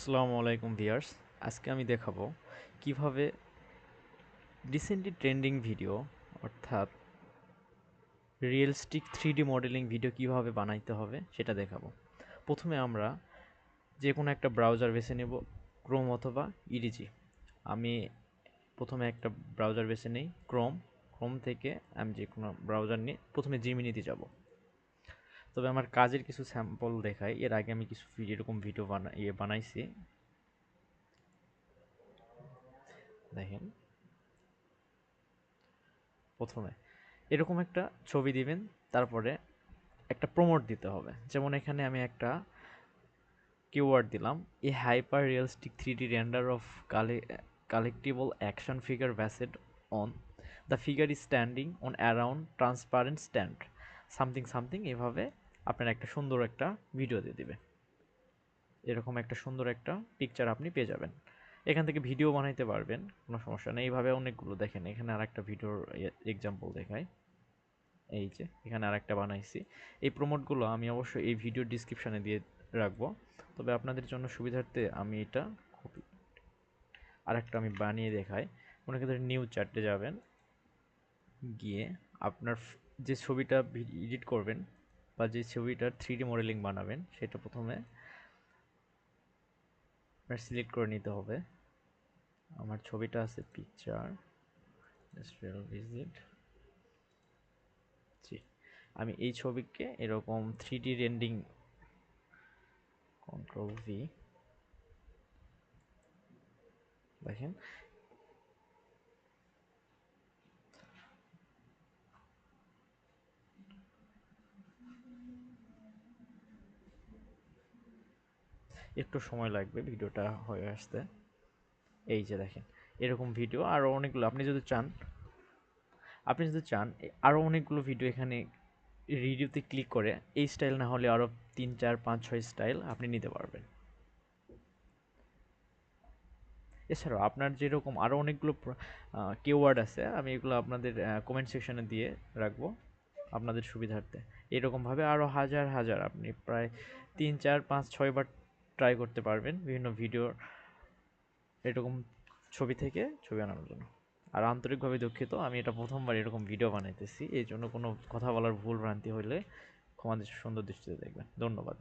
আসসালামু আলাইকুম ভিয়ার্স আজকে আমি দেখাবো কীভাবে রিসেন্টলি ট্রেন্ডিং ভিডিও অর্থাৎ রিয়েলস্টিক থ্রি মডেলিং ভিডিও কীভাবে বানাইতে হবে সেটা দেখাবো। প্রথমে আমরা যে কোনো একটা ব্রাউজার বেছে নেব ক্রোম অথবা ইডিজি আমি প্রথমে একটা ব্রাউজার বেছে নেই ক্রোম ক্রোম থেকে আমি যে কোনো ব্রাউজার নিয়ে প্রথমে জিমিনিতে যাব। তবে আমার কাজের কিছু স্যাম্পল দেখাই। এর আগে আমি কিছু এরকম ভিডিও বানা ইয়ে বানাইছি। দেখেন। প্রথমে এরকম একটা ছবি দিবেন, তারপরে একটা প্রমোট দিতে হবে। যেমন এখানে আমি একটা কিওয়ার্ড দিলাম, a hyper realistic three D render of কালে collectible action figure based on the figure is standing on around transparent stand something something এভাবে আপনার একটা সুন্দর একটা ভিডিও দিয়ে দিবে। এরকম একটা সুন্দর একটা পিকচার আপনি পেয়ে যাবেন। এখান থেকে ভিডিও বানাইতে পারবেন, কোনো সমস্যা নেই। এইভাবে অনেকগুলো দেখেন, এখানে আর একটা ভিডিওর এক্সাম্পল দেখাই। এই যে, এখানে আর একটা বানাইছি। এই প্রমোটগুলো আমি অবশ্যই এই ভিডিও ডিসক্রিপশানে দিয়ে রাখব। তবে আপনাদের জন্য সুবিধার্থে আমি এটা কপি আর একটা আমি বানিয়ে দেখাই। মনে করেন নিউ চার্টে যাবেন, গিয়ে আপনার যে ছবিটা এডিট করবেন বা যে ছবিটার থ্রি মডেলিং বানাবেন, সেটা প্রথমে সিলেক্ট করে নিতে হবে। আমার ছবিটা আছে পিকচার ভিজিট জি, আমি এই ছবিকে এরকম three D rendering control V দেখেন একটু সময় লাগবে ভিডিওটা হয়ে আসতে। এই যে দেখেন, এরকম ভিডিও আরও অনেকগুলো, আপনি যদি চান, আপনি যদি চান আরও অনেকগুলো ভিডিও এখানে রিডিওতে ক্লিক করে এই স্টাইল না হলে আরও তিন, চার, পাঁচ, ছয় স্টাইল আপনি নিতে পারবেন। এছাড়াও আপনার যেরকম আরও অনেকগুলো কিওয়ার্ড আছে, আমি এগুলো আপনাদের কমেন্ট সেকশনে দিয়ে রাখব আপনাদের সুবিধার্থে। এরকমভাবে আরও হাজার হাজার আপনি প্রায় তিন, চার, পাঁচ, ছয়বার ট্রাই করতে পারবেন বিভিন্ন ভিডিওর এরকম ছবি থেকে ছবি আনানোর জন্য। আর আন্তরিকভাবে দুঃখিত, আমি এটা প্রথমবার এরকম ভিডিও বানাইতেছি এই জন্য কোনো কথা বলার ভুল ভ্রান্তি হলে ক্ষমা সুন্দর দৃষ্টিতে দেখবেন। ধন্যবাদ।